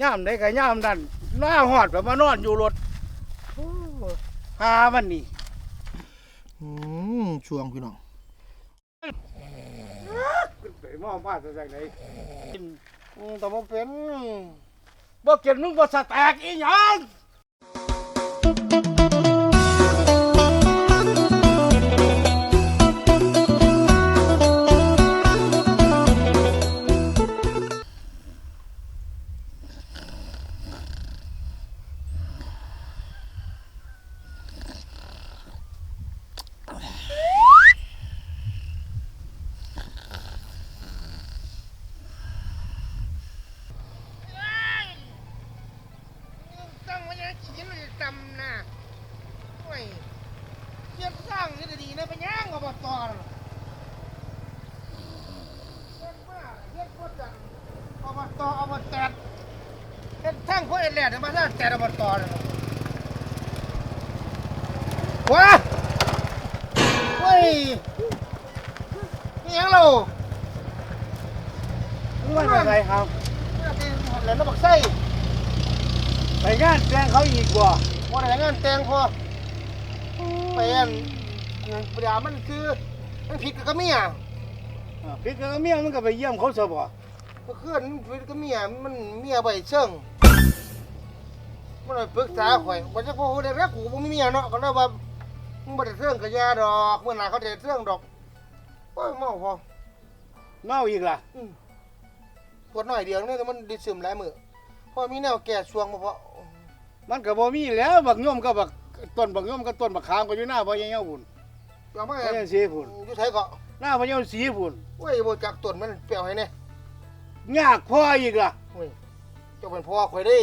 ย่ามใดก็ย่ามนั่นหน้าหอดแบบมานอนอยู่รถโอ้หามันนี่อืมช่วงพี่น้องขึ้นไปมองมาจากไหนอืมแต่บ่เป็นบ่เกินมึงบ่สแตกอีหยังตั้ง ย่างอบตน่ะเฮ็ดมาเฮ็ดบ่จังอบตอบตแตดเฮ็ดทั้งพ่อเอ็ดแหลดมาทั้งแตดอบตน่ะว้าโอ้ยนี่หยังเรามึงว่าจากไหนครับเนี่ยที่แหลมน้ำบักไส้ไปงานแจ้งเขาอีกบ่ว่าแต่งงานแต่งพอไปอัน ปดามันคือมันผิดกับเมียอ่าพี่กับเมียมึงก็ไปเยี่ยมเขาซะบ่เมื่อคืนมันผิดกับเมียมันเมียใบเชิงมันเลยปรึกษาข่อยว่าจะพูดได้แล้วกูบ่มีเมียเนาะก็เลยว่ามึงบ่ได้เชิงกับยาดอกเมื่อหน้าเขาจะเชิงดอกโอ้ยเมาพอเมาอีกล่ะปวดหน่อยเดียวเนี่ยแต่มันดิซึมหลายมือพอมีแนวแก่ช่วงบ่พอมันก็บ่มีแล้วบักย่อมก็บักต้นบักย่อมก็ต้นบักขามก็อยู่หน้าพ่อใหญ่เฮาพุ่น เอามาพ่อใหญ่สีพุ่นอยู่ไสก็หน้าพ่อใหญ่สีพุ่นโอ้ยบ่จักต้นมันเปรี้ยวให้แน่ยากพ่ออีกล่ะโอ้ยเจ้าเป็นพ่อข่อยเด้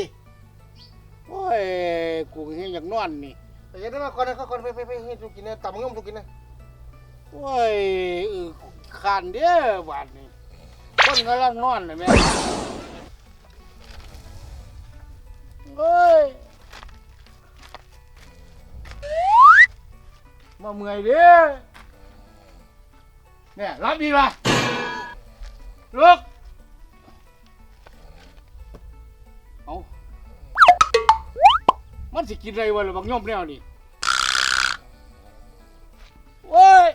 โอ้ยกูก็เฮ็ดอยากนอนนี่ไปยันได้มาก่อนนะก่อนไปไปไปให้ทุกกินนะตับงมทุกกินนะโอ้ยเออขานเด้อบาดนี้คนกำลังนอนเลยแม่เอ้ย มาเมื่อยเด้เนี่ยรับดีละลุกเอามันสิกินอะไรวะล่ะบักย่อมแนวนี่โอ้ย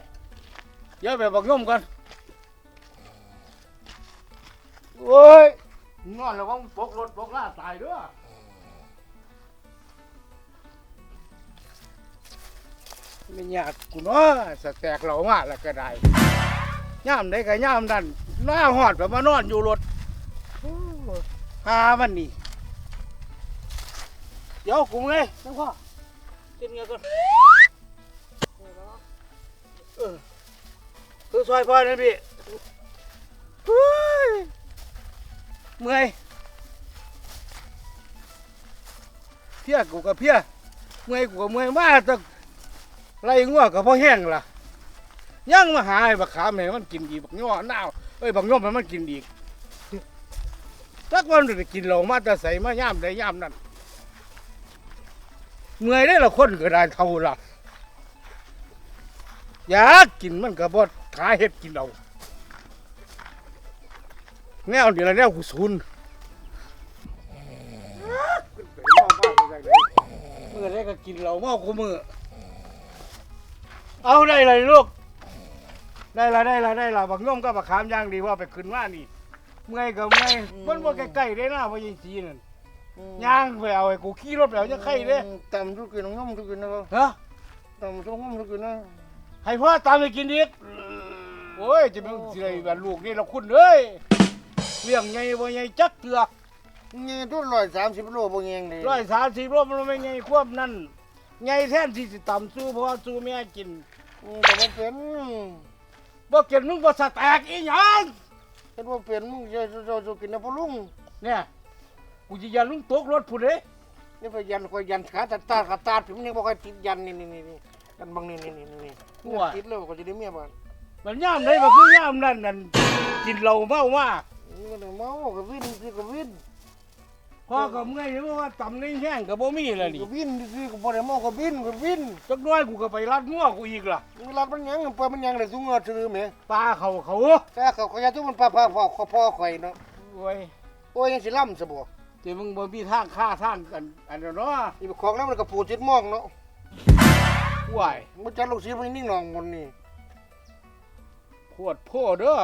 เดี๋ยวไปบักย่อมกันโอ้ยนอนแล้วว่ามันปกรถปกล่าตายเด้วย ไม่ยากกูเนาะสแตกเหล่ามาแล้วก็ได้ย่ามได้ก็ย่ามนั่นหน้าหอดแบบมานอนอยู่รถโอ้หามันนี่เดี๋ยวกูไงน้องพ่อกินเงี้ยก่อนเออคือซอยพ่อนะพี่เฮ้ยเมื่อยเพี้ยกูกับเพี้ยเมื่อยกูกับเมื่อยมาแตะ ไรงัวกับพ่อแห้งล่ะยังมาหาไอ้บักขามให้มันกินดีบักย่อหนาวเอ้ยบักย่อมให้มันกินดีจักวันจะกินเหล้ามาแต่ใส่มาย่ามได้ย่ามนั่นเมื่อยได้ละคนก็ได้เท่าละอยากกินมันก็บ่หาเห็ดกินเอาแนวเดี๋ยวแนวกูซุนเมื่อได้ก็กินเหล้าเมากูมือ เอาได้เลยลูก ได้ละได้ละได้ละบักย่อมก็บักขามย่างดีว่าไปขึ้นว่านี่เมื่อยก็เมื่อยมันบ่ใกล้ๆได้นะพ่อยิงสีนั่นย่างไปเอาไอ้กูขี่รถไปเอาจะไข่เด้ตับทุกกินงมทุกกินนะครับฮะตับทุกงมทุกกินนะให้พ่อตามไปกินอีกโอ้ยจะเป็นสิไรแบบลูกนี่เราคุณเอ้ยเลี้ยงใหญ่บ่ใหญ่จักเถื่อเงี้ยทุกร้อยสามสิบโลบ่เงี้ยเลยร้อยสามสิบโลมันไม่ใหญ่ควบนั่น ใหญ่แท้นที่สิต่ำสู้พ่อสู้แม่กินแต่บ่เป็นบ่กินมึงบ่สแตกอีหยังเป็นบ่เป็นมึงจะจะจะกินนะพ่อลุงเนี่ยกูจะยันลุงตกรถพุ่นเด้นี่ไปยันคอยยันขาตัดตาขาตาผมยังบ่ค่อยติดยันนี่นี่นี่นี่กันบังนี่นี่นี่นี่ติดแล้วก็จะได้เมียบ้านมันย่ามได้บ่คือย่ามนั่นนั่นกินเหล้าเมามามันเมาก็วินคือก็วิน พ่อก็เมื่อยเพราะว่าต่ำในแห้งก็บ่มีแล้วนี่ก็วินคือก็บ่ได้เมาก็วินก็วินจักหน้อยกูก็ไปรัดงัวกูอีกล่ะเวลามันยังปล่อยมันยังได้สูงเงินซื้อแหมปลาเขาเขาแต่เขาเขาจะต้องมันพาพาพ่อพ่อข่อยเนาะโอ้ยโอ้ยยังสิล่ำซะบ่ที่มึงบ่มีทางค่าทางกันอันนั้นเนาะอีกของนั้นมันก็ปูจิตมองเนาะห่วยมันจัดลูกศิษย์มันนิ่งนองมันนี่โพดโพดเด้อ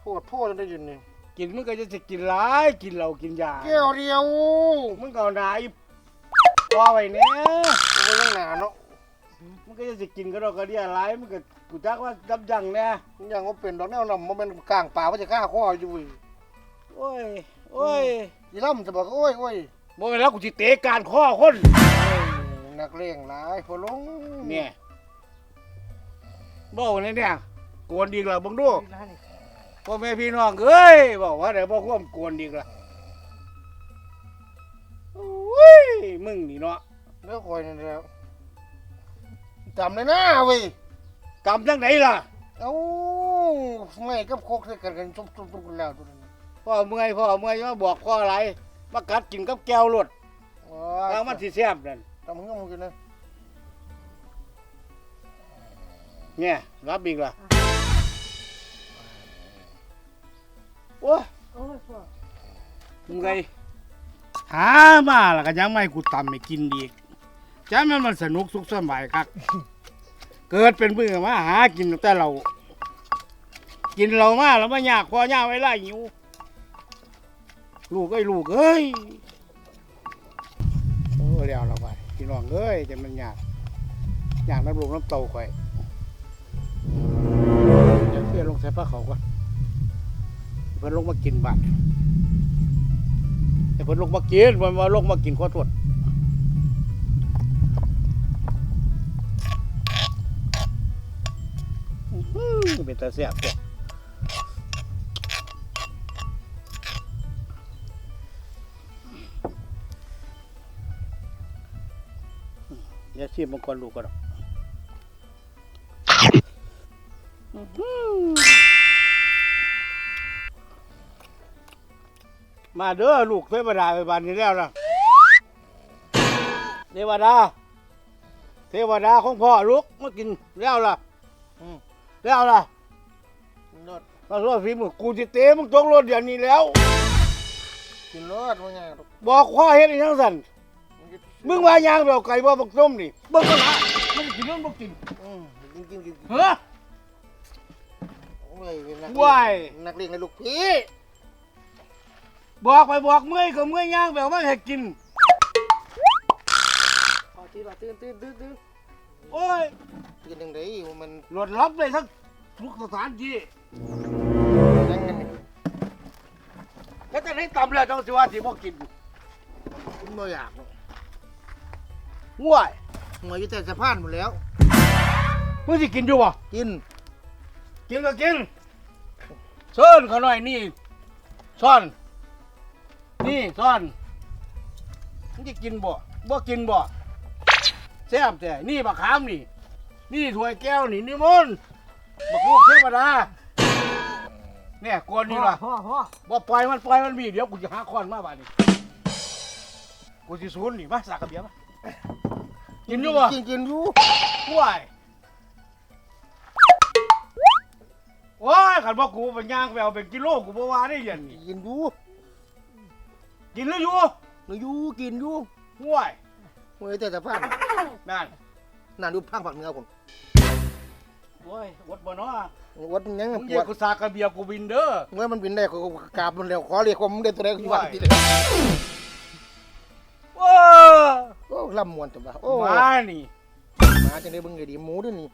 โพดโพดได้ยินนี่ กินมึงก็จะสิกินหลายกินเหล้ากินยาแก้วเดียวมึงก็เอาหนาอีพอไว้แน่มันยังหนาเนาะมึงก็จะสิกินก็ดอกกระเดียหลายมึงก็กูจักว่าจับจังแน่มันยังว่าเป็นดอกแนวนำมันเป็นกลางป่าว่าจะฆ่าข้ออยู่อีกโอ้ยโอ้ยอีล่ำจะบอกโอ้ยโอ้ยบ่แม่นแล้วกูสิเตะการข้อคนนักเลงหลายพอลงเนี่ยบ่เนี่ยเนี่ยกวนอีกแล้วเบิ่งดู พ่อแม่พี่น้องเอ้ยบอกว่าได้บ่ควมกวนอีกละโอ้ยมึงนี่เนาะแล้วคอยนั่นแล้วจำเลยนะเว้ยกำจังไหนล่ะเอ้าไม่กับโคกใส่กันกันจุบจุบจุบกันแล้วตัวนั้นพ่อเมื่อยพ่อเมื่อยมาบอกพ่ออะไรมากัดกินกับแก้วรดโอ้แล้วมันสิแซ่บนั่นทำให้มันกินนะเนี่ยรับอีกล่ะ โอ้ยโอ้ยพ่อมึงไงหามาแล้วก็ยังไม่ให้กูตำให้กินอีกจ้ามันมันสนุกสุขสบายคักเกิดเป็นเพื่อมาหากินแต่เรา กินเรามาแล้วมายากพอยากไว้ล่หิวลูกเอ้ยลูกเอ้ยโอ้เดี๋ยวเราไปพี่น้องเอ้ยจะมันยากยากน้ำลูกน้ำเต่าข่อยเดี๋ยวเสียลงใส่ผ้าเขาวก่อน เพิ่นลงมากินบัตรให้เพิ่นลงมากินเพิ่นมาลงมากินขอโทษอื้อหือเป็นตาเสียบตัวอย่าชิมมังกรลูกก็ดอก มาเด้อลูกเทวดาไปบานนี้แล้วนะเทวดา เทวดาของพ่อลูกมากินแล้วล่ะอืมแล้วล่ะรถมาโทษฝีมือกูจะเตะมึงตกรถเดี๋ยวนี้แล้ว กินรถว่าไงหรอกบอกข้อเฮ็ดอีกทั้งสันมันจะมึงว่ายางแบบไก่บ่บักส้มนี่เบิ่งกันละมันกินเรื่องบ่กินอืมกินกินกินกินเฮ้อโอ้ยนักเลงว้ายนักเลงในลูกพี่ บอกไปบอกเมื่อยก็เมื่อยยางแบบว่าให้กินพ่อตื่นพ่อตื่นตื่นตื่นตื่นโอ้ยกินยังไงมันรถรับเลยทั้งทุกสถานที่ยังไงแล้วจะให้ตำแล้วจังสิว่าสิบ่กินมันไม่อยากหรอกง่วยหัวอยู่แต่สะพานหมดแล้ว มึงสิกินอยู่บ่กินกินก็กินเชิญเขาหน่อยนี่ซ่อนนี่ ซ่อนมึงจะกินบ่บ่กินบ่แซ่บแต่นี่บักขามนี่ นี่ถ้วยแก้วนี่นี่มนต์บักลูกเทวดาเนี่ยกวนนี่ล่ะพ่อพ่อบ่ปล่อยมันปล่อยมันมีเดี๋ยวกูจะหาค้อนมาบาดนี้กูสิสูนนี่มาสากกระเบียมากินอยู่บ่กินกินอยู่ห่วยโอ้ยขันว่ากูเป็นย่างไปเอาเป็นกิโลกูบ่ว่าได้เยันนี่กินอยู่ กินหรืออยู่หนูอยู่กินอยู่ห่วยหัวอยู่แต่สะพานนั่นนั่นดูพังผักเนื้อผมโอ้ยอดบ่เนาะวัดยังมึงปเรียวกดกูสากกระเบียกูบินเด้อ เมื่อมันบินได้ก็กราบมันแล้วขอเรียกความมึงได้ตัวใดก็อยู่วันที่เลยโอ้โอ้ลำมวนจังวะโอ้มานี่มาจังได้เบิ่งไงดีหมูด้วยนี่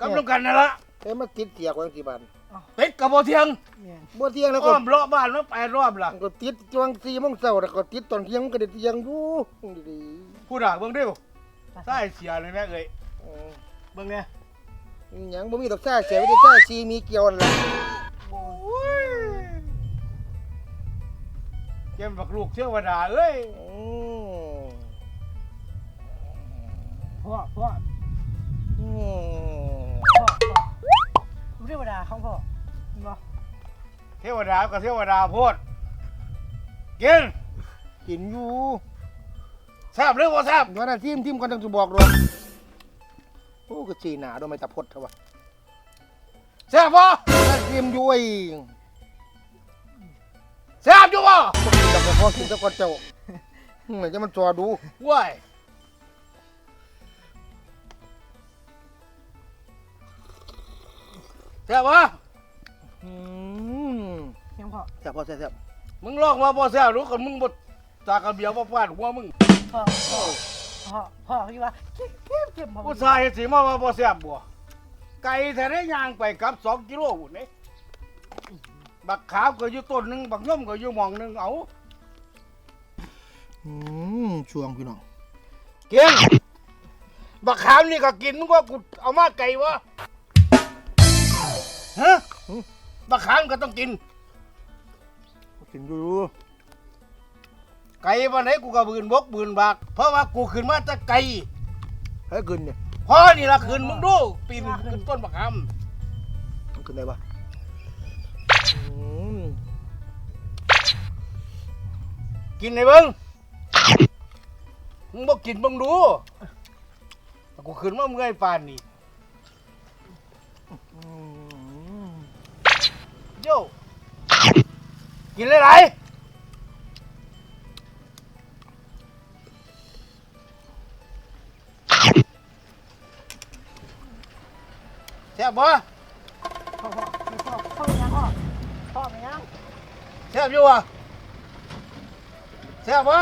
กำลังกันนั่นละเอ้ยมาติดเตียกไว้กี่บาทเป็ด กับบ่เที่ยงเนี่ยบ่เที่ยงแล้วก็อ้อมเลาะบ้านมาแปดรอบละก็ติดจวง4โมงเช้าแล้วก็ติดตอนเที่ยงมันก็ได้เที่ยงอยู่ดีผู้ด่าเบิ่งเด้อใส่เสียเลยแม่เอ้ยๆอืมเบิ่งเนี่ยอีหยังบ่มีดอกซ่าเสียไม่ได้ซ่าซีมีเกี่ยวนั่นล่ะโอ้ยเกมบักลูกเทวดาเอ้ยอืมพ่อพ่ออืมพ่อพ่อลูกเทวดาของพ่อเห็นบ่เท วดากับเทวดาโพดกินกินอยู่ทราบหรือบ่ทราบเดี๋ยวนะทีมทีมก่อนจังสิบอกดอกโอ้ก็สีหน้าดอกไม้ตะพดเถอะวะทราบบ่นั่นทีมอยู่ไอ้ทราบอยู่บ่บ่กินดอกพ่อกินแตะกอนเจ้าเหมือนจะมันจอดูว้ายแซ่บวะอืมยัง พ่อแซ่บพ่อแซ่บมึงลอกมาบ่แซ่บรู้กันมึงบ่จากกระเบียวบ่ฟาดหัวมึงพ่อพ่อพ่อพ่อพี่ว่าเก็บเก็บเก็บพ่อผู้ชายเฮ็ดสิมาว่าบ่แซ่บบ่ไก่แท้ได้ย่างไปกลับ2กิโลพุ่นนี่บักขาวก็อยู่ต้นหนึงบักย่อมก็อยู่หม่องหนึงเอาอืมช่วงพี่น้องเก่งบักขามนี่ก็กินมึงว่ากูเอามาไก่วะฮะบักขามก็ต้องกิน กินอยู่ไก่วันไหนกูก็บืนบกบืนบาก เพราะว่ากูขึ้นมาแตะไก่ให้กินเนี่ยพอนี่ละขึ้นมึงดูปีนขึ้นต้นบักขามมันกินได้ปะอืมกินในเบิ้งมึงบอกกินมึงดูกูขึ้นมาเมื่อยปานนี่อืมโย่ กินหลายๆแซ่บบ่พ่อพ่อพ่อพ่อไปยังพ่อพ่อไปยังแซ่บอยู่วะแซ่บบ่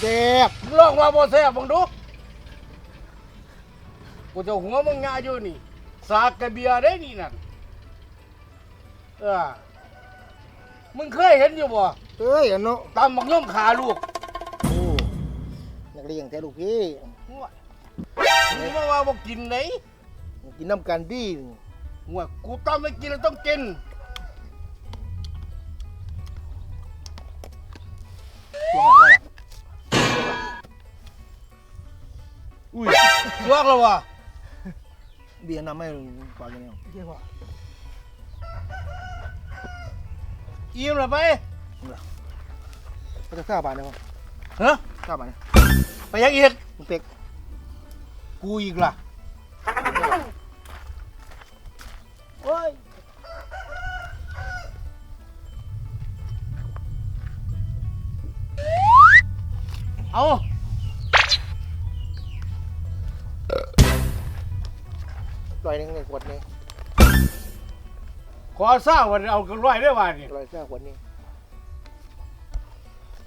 แซ่บมึงลองว่าบ่แซ่บมึงดูกูจะหัวมึงงาอยู่นี่ สากกระเบียได้นี่นั่นเออ มึงเคยเห็นอยู่บ่เอ้ยอันเนาะตำบักย่อมขาลูกโอ้นักเรียนแต่ลูกพี่มึงมาว่าบ่กินไหนกินน้ำกันดีหัวกูตำไม่กินแล้วต้องกินช่วงอะไรล่ะอุ้ยสวกแล้ววะเบียร์น้ำไม่ปากยังไงเดี๋ยวพ่ ออิ่มแล้วไปก็จะทราบบานนะพ่อฮะทราบบานนะไปยังอีกมึงเป็กกูอีกล่ะโอ้ยเอาลอยหนึงในขวดนี้ ขอเศร้าวันเอากันร้อยได้ว่านี่ลอยเสื้อขวดนี้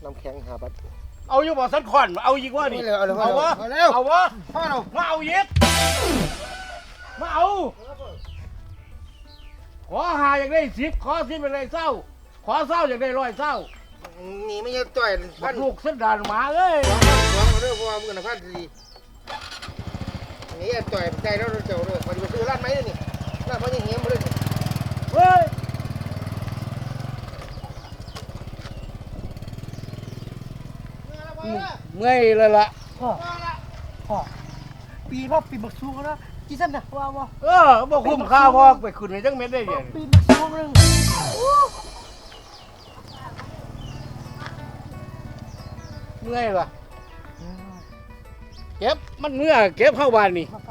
น้ำแข็งหาบัตรเอาอยู่บ่สันคอนเอาอีกว่านี่เอาเร็วเอาเอาเร็ว วะเอาเร็วเอาวะพ่อเรามาเอาอีกมาเอาขอหาอยากได้สิบขอสิบอยากได้เศร้า ขอเศร้าอยากได้ร้อยเศร้านี่ไม่ใช่ต่อยพัพันนลูกเส้นดานหมาเอ้ยสองพันสองเอาเด้อเพราะว่ามึงน่ะพันสี่นี่ไอ้ต่อยใจแล้วเราเจ้าเด้อพอดีไปซื้อร้านไหมเด้อนี่ร้านมันยังเหี้ยมาเลยนี่ เฮ้ยเมื่อยเลยล่ะพ่อพ่อปีนพ่อปีนบักซูงแล้วจีสันนะว่าว่าเออบ่คุ้มค่าพอไปขึ้นในจังเม็ดได้เดี๋ยวปีนี้นบักซูงหนึงเมื่อยล่ะเก็บมันเมื่อยเก็บเข้าบ้านนี่มาไป